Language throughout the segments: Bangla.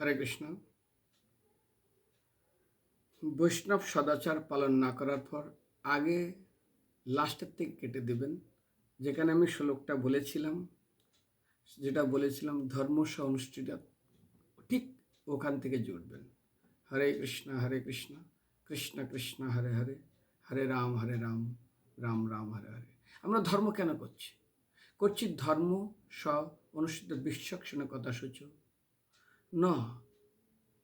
হরে কৃষ্ণ। বৈষ্ণব সদাচার পালন না করার পর আগে লাস্টের থেকে কেটে দেবেন। যেখানে আমি শ্লোকটা বলেছিলাম, যেটা বলেছিলাম ধর্ম অনুষ্ঠিত, ঠিক ওখান থেকে জুড়বেন হরে কৃষ্ণ হরে কৃষ্ণ কৃষ্ণ কৃষ্ণ, হরে হরে হরে রাম হরে রাম রাম রাম, হরে হরে। আমরা ধর্ম কেন করছি? করছি ধর্ম স অনুষ্ঠিত বিশ্বক্ষণে কথা সূচক। ন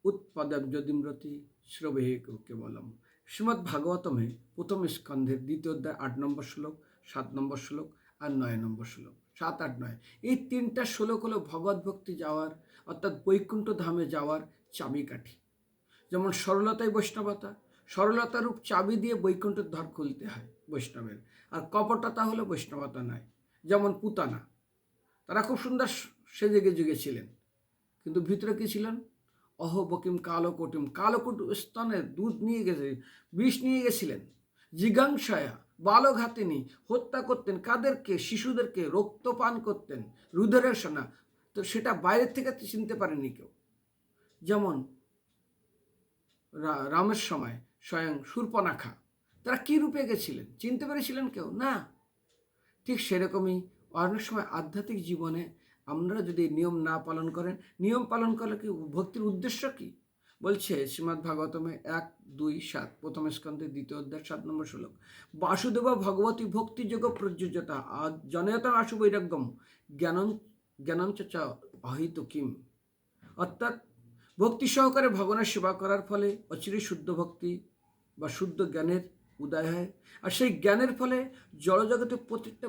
উৎপাদক যদিম্রতি শ্রবে কেবলম। শ্রীমৎ ভাগবতমে প্রথম স্কন্ধের দ্বিতীয় অধ্যায় আট নম্বর শ্লোক, সাত নম্বর শ্লোক আর নয় নম্বর শ্লোক। সাত, আট, নয়। এই তিনটা শ্লোক হলো ভগবত ভক্তি যাওয়ার, অর্থাৎ বৈকুণ্ঠ ধামে যাওয়ার চাবিকাঠি। যেমন সরলতাই বৈষ্ণবতা। সরলতা রূপ চাবি দিয়ে বৈকুণ্ঠের ধর খুলতে হয় বৈষ্ণবের। আর কপটতা হলো বৈষ্ণবতা নয়। যেমন পুতানা। তারা খুব সুন্দর সেজে গেজে ছিলেন। কিন্তু ভিতরে কি ছিলেন? অহ, বকিম কালো কটিম। কালো কটু স্তনে দুধ নিয়ে গেছে, বিষ নিয়ে গেছিলেন। জিগাংসায়া বালঘাতিনি, হত্যা করতেন কাদেরকে? শিশুদেরকে রক্তপান করতেন রুধরের সোনা। তো সেটা বাইরের থেকে চিনতে পারেনি কেউ। যেমন রামের সময় স্বয়ং সুরপনাখা। তারা কী রূপে গেছিলেন? চিনতে পেরেছিলেন কেউ? না। ঠিক সেরকমই অনেক সময় আধ্যাত্মিক জীবনে আমরা যদি নিয়ম না পালন করেন, নিয়ম পালন করলে কি ভক্তির উদ্দেশ্য কি? বলছে শ্রীমৎ ভাগবতমে এক, দুই, সাত, প্রথম স্কন্ধে দ্বিতীয় অধ্যায়, সাত নম্বর শ্লোক। বাসুদেব ভগবতী ভক্তিযোগ প্রযোজ্যতা আ- জনয়তা আশু বৈরাগ্যম, জ্ঞানন, জ্ঞানঞ্চ চ অহিত কিম। অর্থাৎ ভক্তি সহকারে ভগবানের সেবা করার ফলে অচিরে শুদ্ধ ভক্তি বা শুদ্ধ জ্ঞানের উদয় হয়। আর সেই জ্ঞানের ফলে জড়জগতের প্রত্যেকটা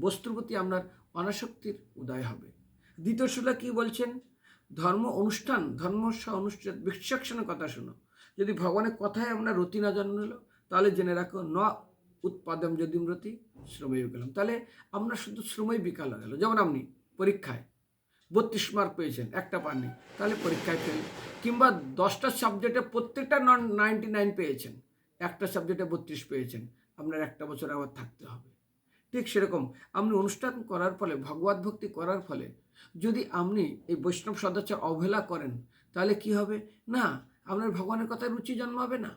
বস্তুর প্রতি আপনার অনাসক্তির উদয় হবে। দ্বিতীয় শ্লোকে কি বলছেন? ধর্ম অনুষ্ঠান ধর্ম অনুষ্ঠান বিচক্ষণের কথা শোনো। যদি ভগবানের কথায় আমরা রতি না জন্মলো তাহলে জেনে রাখো, ন উৎপাদম যদি রতি শ্রমই বিকালাম। তাহলে আমরা শুধু শ্রমই বিকাল গেল। যেমন আপনি পরীক্ষায় বত্রিশ মার্ক পেয়েছেন, একটা পাননি তাহলে পরীক্ষায় ফেল কিংবা দশটা সাবজেক্টে প্রত্যেকটা নন নাইনটি নাইন পেয়েছেন, একটা সাবজেক্টে বত্রিশ পেয়েছেন, আপনার একটা বছর আবার থাকতে হবে। ঠিক সেরকম আপনি অনুষ্ঠান করার ফলে, ভগবত ভক্তি করার ফলে যদি আপনি এই বৈষ্ণব সদাচার অবহেলা করেন, তাহলে কি হবে? না, আপনার ভগবানের কথায় রুচি জন্মাবে না।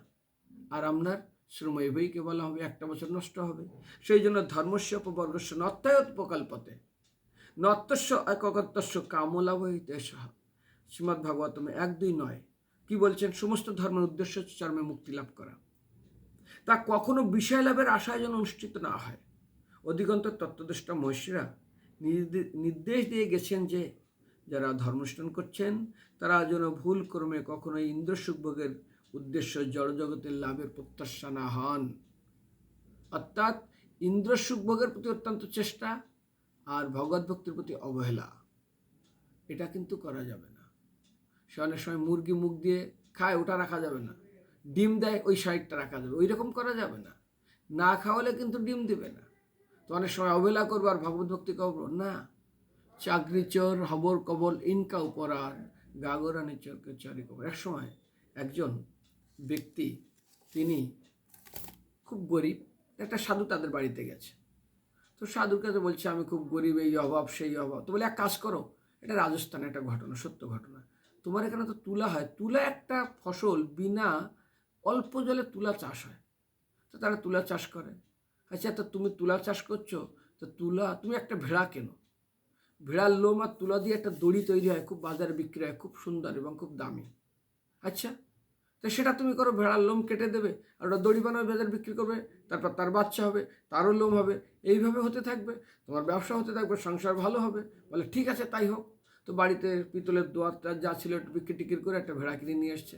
আর আপনার শ্রময় বইকে বলা হবে, একটা বছর নষ্ট হবে। সেই জন্য ধর্মস্য উপবর্গস্য নত্যায়ত প্রকল্পতে। নত্যস্য একগত্যস্য কামলাভ হইতে শ্রীমৎ ভাগবতমে এক দুই নয়। কি বলছেন? সমস্ত ধর্মের উদ্দেশ্য চর্মে মুক্তি লাভ করা। তা কখনো বিষয় লাভের আশায় যেন অনুষ্ঠিত না হয়। অধিকন্তর তত্ত্বদৃষ্টা মহিষীরা নির্দে- নির্দেশ দিয়ে গেছেন যে যারা ধর্মানুষ্ঠান করছেন, তারা যেন ভুল ক্রমে কখনো ইন্দ্রসুখভোগের উদ্দেশ্য জড়জগতের লাভের প্রত্যাশা না হন। অর্থাৎ ইন্দ্রসুখভোগের প্রতি অত্যন্ত চেষ্টা আর ভগবত ভক্তির প্রতি অবহেলা, এটা কিন্তু করা যাবে না। সে অনেক সময় মুরগি মুখ দিয়ে খায়, ওটা রাখা যাবে না। ডিম দেয়, ওই সাইডটা রাখা যাবে ওই রকম করা যাবে না। না খাওয়ালে কিন্তু ডিম দিবে না। তো অনেক সময় অবহেলা করব আর ভগবত ভক্তি করব না, চাকরি চোর, হবর কবল, ইনকা উপরার গাগরানি চোরকে চরি কবর এক সময় একজন ব্যক্তি, তিনি খুব গরিব, একটা সাধু তাদের বাড়িতে গেছে। তো সাধুর কাছে বলছে, আমি খুব গরিব, এই অভাব, সেই অভাব। তো বলে, এক কাজ করো, এটা রাজস্থানে একটা ঘটনা, সত্য ঘটনা। তোমার এখানে তো তুলা হয়, তুলা একটা ফসল বিনা অল্প জলে তুলা চাষ হয়। তো তারা তুলা চাষ করে। আচ্ছা তো তুমি তুলা চাষ করছ? তো তুলা, তুমি একটা ভেড়া কেনো? ভেড়ার লোম আর তুলা দিয়ে একটা দড়ি তৈরি হয়, খুব বাজারে বিক্রি হয়, খুব সুন্দর এবং খুব দামি। আচ্ছা তো সেটা তুমি করো, ভেড়ার লোম কেটে দেবে, আর ওটা দড়ি বানাবে, বাজারে বিক্রি করবে, তারপর তার বাচ্চা হবে, তারও লোম হবে, এইভাবে হতে থাকবে, তোমার ব্যবসা হতে থাকবে, সংসার ভালো হবে, বলে ঠিক আছে, তাই হোক। তো বাড়িতে পিতলের দোয়ারটা যা ছিল একটু বিক্রি টিকির করে একটা ভেড়া কিনে নিয়ে এসছে।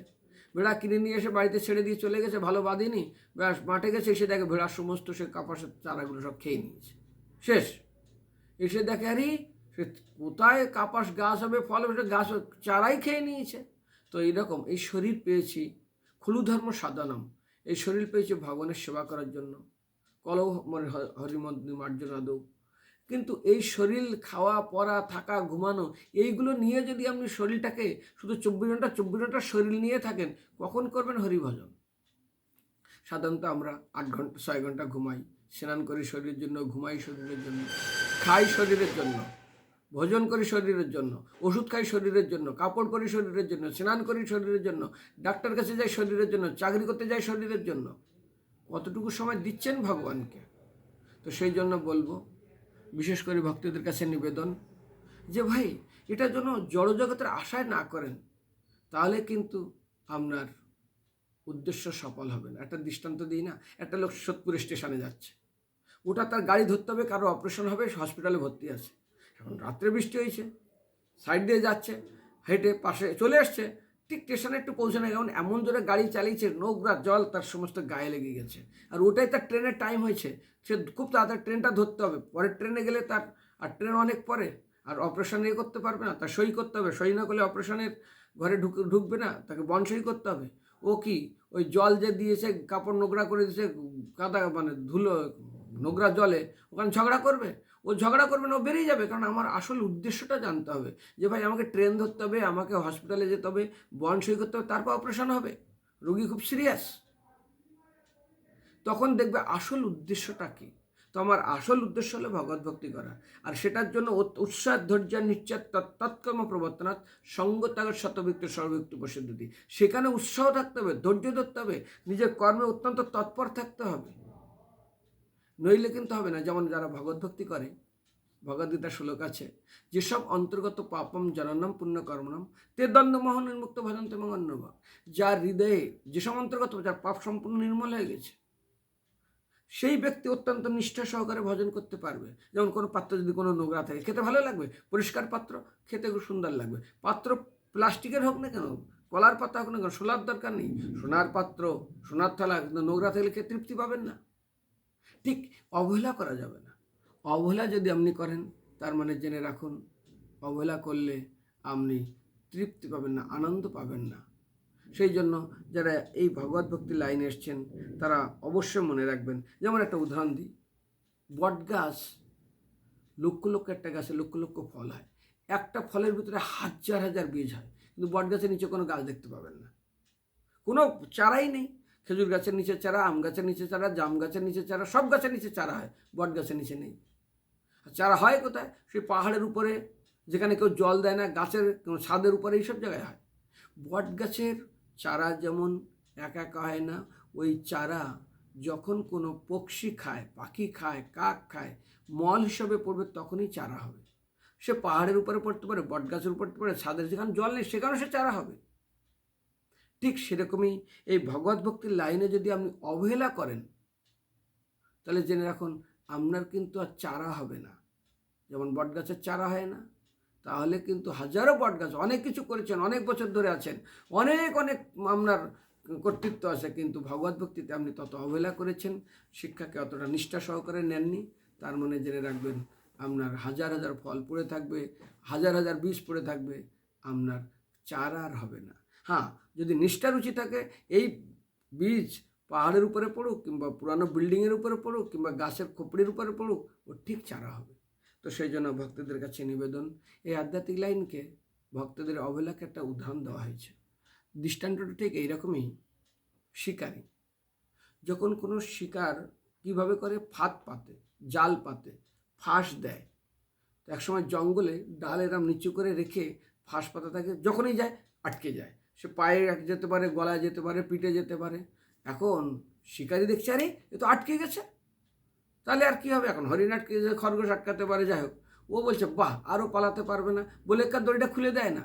ভেড়া কিনে নিয়ে এসে বাড়িতে ছেড়ে দিয়ে চলে গেছে, ভালো বাঁধেনি। ব্যাস, মাঠে গেছে, এসে দেখে ভেড়ার সমস্ত সে কাপাসের চারাগুলো সব খেয়ে নিয়েছে। শেষ। এসে দেখে, আরে, সে কোথায় কাপাস গাছ হবে, ফল হবে গাছ চারাই খেয়ে নিয়েছে। তো এইরকম, এই শরীর পেয়েছি খুলু ধর্ম সাধনম। এই শরীর পেয়েছি ভগবানের সেবা করার জন্য। কলহ মানে হরিমন্দির মার্জন কিন্তু এই শরীর খাওয়া পরা থাকা, ঘুমানো, এইগুলো নিয়ে যদি আপনি শরীরটাকে শুধু চব্বিশ ঘণ্টা চব্বিশ ঘণ্টা শরীর নিয়ে থাকেন, কখন করবেন হরিভজন? সাধারণত আমরা আট ঘণ্টা, ছয় ঘণ্টা ঘুমাই। স্নান করি শরীরের জন্য, ঘুমাই শরীরের জন্য, খাই শরীরের জন্য, ভোজন করি শরীরের জন্য, ওষুধ খাই শরীরের জন্য, কাপড় করি শরীরের জন্য, স্নান করি শরীরের জন্য ডাক্তার কাছে যাই শরীরের জন্য, চাকরি করতে যাই শরীরের জন্য। কতটুকু সময় দিচ্ছেন ভগবানকে? তো সেই জন্য বলব বিশেষ করে ভক্তদের কাছে নিবেদন যে, ভাই, এটার জন্য জড়জগতের আশায় না করেন, তাহলে কিন্তু আপনার উদ্দেশ্য সফল হবে না। একটা দৃষ্টান্ত দিই না, একটা লোক সোদপুর স্টেশনে যাচ্ছে। ওটা তার গাড়ি ধরতে হবে, কারও অপারেশন হবে, হসপিটালে ভর্তি আছে। এখন রাত্রে বৃষ্টি হয়েছে, সাইড দিয়ে যাচ্ছে, হেঁটে পাশে চলে আসছে ঠিক স্টেশনে একটু পৌঁছে না যেমন এমন জোরে গাড়ি চালিয়েছে, নোংরা জল, তার সমস্ত গায়ে লেগে গেছে। আর ওটাই তার ট্রেনের টাইম হয়েছে। সে খুব তাড়াতাড়ি ট্রেনটা ধরতে হবে। পরের ট্রেনে গেলে তার, আর ট্রেন অনেক পরে। আর অপারেশন ইয়ে করতে পারবে না, তার সই করতে হবে। সই না করলে অপারেশনের ঘরে ঢুক, ঢুকবে না, তাকে বন সই করতে হবে। ও কি? ওই জল যে দিয়েছে, কাপড় নোংরা করে দিয়েছে, কাদা মানে ধুলো নোংরা জলে ওখানে ঝগড়া করবে, ও ঝগড়া করবে না, ও বেরিয়ে যাবে। কারণ আমার আসল উদ্দেশ্যটা জানতে হবে যে, ভাই, আমাকে ট্রেন ধরতে হবে, আমাকে হসপিটালে যেতে হবে, বন সই করতে হবে, তারপর অপারেশন হবে। রোগী খুব সিরিয়াস তখন দেখবে আসল উদ্দেশ্যটা কী? তো আমার আসল উদ্দেশ্য হলো ভগবত ভক্তি করা। আর সেটার জন্য উৎসাহ, ধৈর্য, নিশ্চয় তৎকর্ম প্রবর্তনাথ সঙ্গত্যাগের শতবিক্ত সর্বযুক্ত প্রসিদ্ধি সেখানে উৎসাহ থাকতে হবে, ধৈর্য ধরতে হবে, নিজের কর্মে অত্যন্ত তৎপর থাকতে হবে। নইলে কিন্তু হবে না। যেমন যারা ভগবত ভক্তি করে ভগবদ্গীতা শ্লোক আছে, যেসব অন্তর্গত পাপম জননম পুণ্য কর্মণম তে দ্বন্দ্ব নির্মুক্ত ভজন্ত এবং অন্যব যার হৃদয়ে যেসব অন্তর্গত, যার পাপ সম্পূর্ণ নির্মল হয়ে গেছে, সেই ব্যক্তি অত্যন্ত নিষ্ঠা সহকারে ভজন করতে পারবে। যেমন কোনো পাত্র যদি কোনো নোংরা থাকে, খেতে ভালো লাগবে? পরিষ্কার পাত্র, খেতে খুব সুন্দর লাগবে। পাত্র প্লাস্টিকের হোক না কেন, কলার পাতা হোক না কেন, সোলার দরকার নেই। সোনার পাত্র, সোনার থালা, কিন্তু নোংরা থাকলে খেয়ে তৃপ্তি পাবেন না। ঠিক অবহেলা করা যাবে না। অবহেলা যদি আপনি করেন, তার মানে জেনে রাখুন, অবহেলা করলে আপনি তৃপ্তি পাবেন না, আনন্দ পাবেন না। সেই জন্য যারা এই ভগবত ভক্তি লাইনে এসছেন, তারা অবশ্যই মনে রাখবেন। যেমন একটা উদাহরণ দিই, বট গাছ, লক্ষ লক্ষ একটা গাছে লক্ষ লক্ষ ফল হয়। একটা ফলের ভিতরে হাজার হাজার বীজ হয়, কিন্তু বট গাছের নিচে কোনো গাছ দেখতে পাবেন না। কোনো চারাই নেই। খেজুর গাছের নিচে চারা, আম গাছের নিচে চারা, জাম গাছের নিচে চারা, সব গাছের নিচে চারা হয়, বট গাছের নিচে নেই। আর চারা হয় কোথায়? সেই পাহাড়ের উপরে, যেখানে কেউ জল দেয় না, গাছের ছাদের উপরে, এইসব জায়গায় হয়। বট গাছের চারা যেমন একা একা হয় না, ওই চারা যখন কোনো পক্ষী খায়, পাখি খায়, কাক খায়, মল হিসাবে পড়বে তখনই চারা হবে। সে পাহাড়ের উপরে পড়তে পারে, বট গাছের উপর পড়তে পারে, ছাদের যেখানে জল নেই, সেখানেও সে চারা হবে। ঠিক সেরকমই এই ভগবত ভক্তির লাইনে যদি আপনি অবহেলা করেন, তাহলে জেনে রাখুন আপনার কিন্তু আর চারা হবে না। যেমন বট গাছের চারা হয় না, তাহলে কিন্তু হাজারো বট গাছ অনেক কিছু করেছেন, অনেক বছর ধরে আছেন, অনেক অনেক আপনার কর্তৃত্ব আছে, কিন্তু ভগবত ভক্তিতে আপনি তত অবহেলা করেছেন, শিক্ষাকে অতটা নিষ্ঠা সহকারে নেননি, তার মানে জেনে রাখবেন আপনার হাজার হাজার ফল পড়ে থাকবে, হাজার হাজার বীজ পড়ে থাকবে, আপনার চারা আর হবে না। হ্যাঁ যদি নিষ্ঠা রুচি থাকে, এই বীজ পাহাড়ের উপরে পড়ুক কিংবা পুরানো বিল্ডিংয়ের উপরে পড়ুক কিংবা গাছের খোপড়ির উপরে পড়ুক, ও ঠিক চারা হবে। তো সেই জন্য ভক্তদের কাছে নিবেদন, এই আধ্যাত্মিক লাইনকে ভক্তদের অবহেলাকে একটা উদাহরণ দেওয়া হয়েছে। দৃষ্টান্তটা ঠিক এইরকমই, শিকারী। যখন কোনো শিকার কীভাবে করে? ফাঁদ পাতে, জাল পাতে, ফাঁস দেয়। একসময় জঙ্গলে ডাল এরম নিচু করে রেখে ফাঁস পাতা থাকে যখনই যায়, আটকে যায়। সে পায়ে যেতে পারে, গলায় যেতে পারে, পিঠে যেতে পারে। এখন শিকারি দেখছে, আরে, এ তো আটকে গেছে। তাহলে আর কী হবে এখন? হরিণ আটকে যে খরগোশ আটকাতে পারে, যাই হোক। ও বলছে, বাহ আরও পালাতে পারবে না। বলে কার দড়িটা খুলে দেয় না।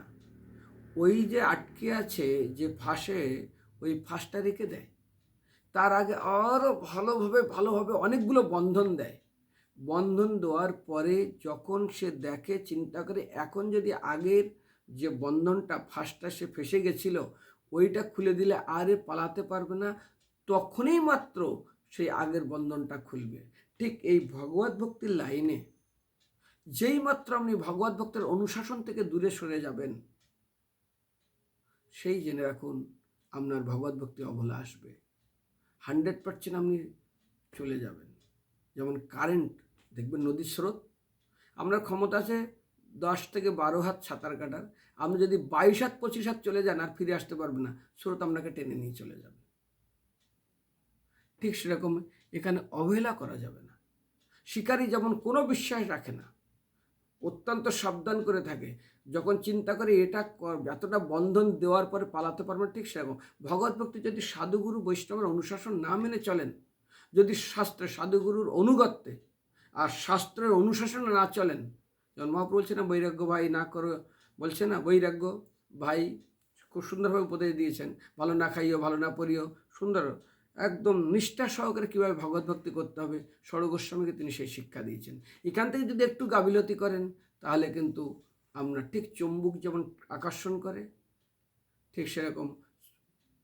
ওই যে আটকে আছে, যে ফাঁসে, ওই ফাঁসটা রেখে দেয়। তার আগে আরও ভালোভাবে ভালোভাবে অনেকগুলো বন্ধন দেয়। বন্ধন দেওয়ার পরে যখন সে দেখে, চিন্তা করে, এখন যদি আগের যে বন্ধনটা ফাঁসটা সে ফেসে গেছিল, ওইটা খুলে দিলে আরে পালাতে পারবে না। তখনই মাত্র সেই আগের বন্ধনটা খুলবে। ঠিক এই ভগবত ভক্তির লাইনে যেই মাত্র আপনি ভগবত ভক্তের অনুশাসন থেকে দূরে সরে যাবেন, সেই জেনে রাখুন আপনার ভগবত ভক্তি অবলা আসবে। হান্ড্রেড পার্সেন্ট আপনি চলে যাবেন। যেমন কারেন্ট, দেখবেন নদীর স্রোত। আপনার ক্ষমতা আছে দশ থেকে বারো হাত সাঁতার কাটার। আপনি যদি বাইশ হাত, পঁচিশ হাত চলে যান, আর ফিরে আসতে পারবেন না। স্রোত আপনাকে টেনে নিয়ে চলে যাবে। ঠিক সেরকম এখানে অবহেলা করা যাবে না। শিকারী যেমন কোনো বিশ্বাস রাখে না, অত্যন্ত সাবধান করে থাকে। যখন চিন্তা করে এটা এতটা বন্ধন দেওয়ার পরে পালাতে পারবেন, ঠিক সেরকম। ভগবত ভক্তি যদি সাধুগুরু বৈষ্ণবের অনুশাসন না মেনে চলেন, যদি শাস্ত্রে সাধুগুরুর অনুগত্যে আর শাস্ত্রের অনুশাসনে না চলেন মহাপ্রভু বলছে না, বৈরাগ্য ভাই, না করো, বলছে না, বৈরাগ্য ভাই খুব সুন্দরভাবে উপদেশ দিয়েছেন। ভালো না খাইও, ভালো না পড়িও সুন্দর। একদম নিষ্ঠা সহকারে কীভাবে ভগবত ভক্তি করতে হবে সড়গোস্বামীকে তিনি সেই শিক্ষা দিয়েছেন। এখান থেকে যদি একটু গাফিলতি করেন, তাহলে কিন্তু আমরা ঠিক চুম্বুক যেমন আকর্ষণ করে, ঠিক সেরকম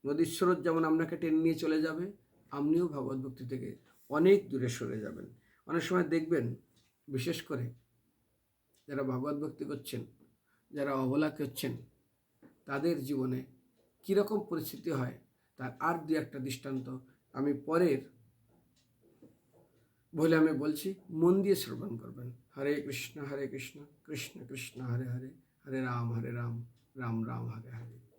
নদীর স্রোত যেমন আপনাকে টেনে নিয়ে চলে যাবে, আপনিও ভগবত ভক্তি থেকে অনেক দূরে সরে যাবেন। অনেক সময় দেখবেন, বিশেষ করে যারা ভগবত ভক্তি করছেন, যারা অবলা করছেন, তাদের জীবনে কীরকম পরিস্থিতি হয়, তার আর দু একটা দৃষ্টান্ত আমি পরের বলে আমি বলছি, মন দিয়ে শ্রবণ করবেন। হরে কৃষ্ণ হরে কৃষ্ণ কৃষ্ণ কৃষ্ণ, হরে হরে হরে রাম হরে রাম রাম রাম, হরে হরে।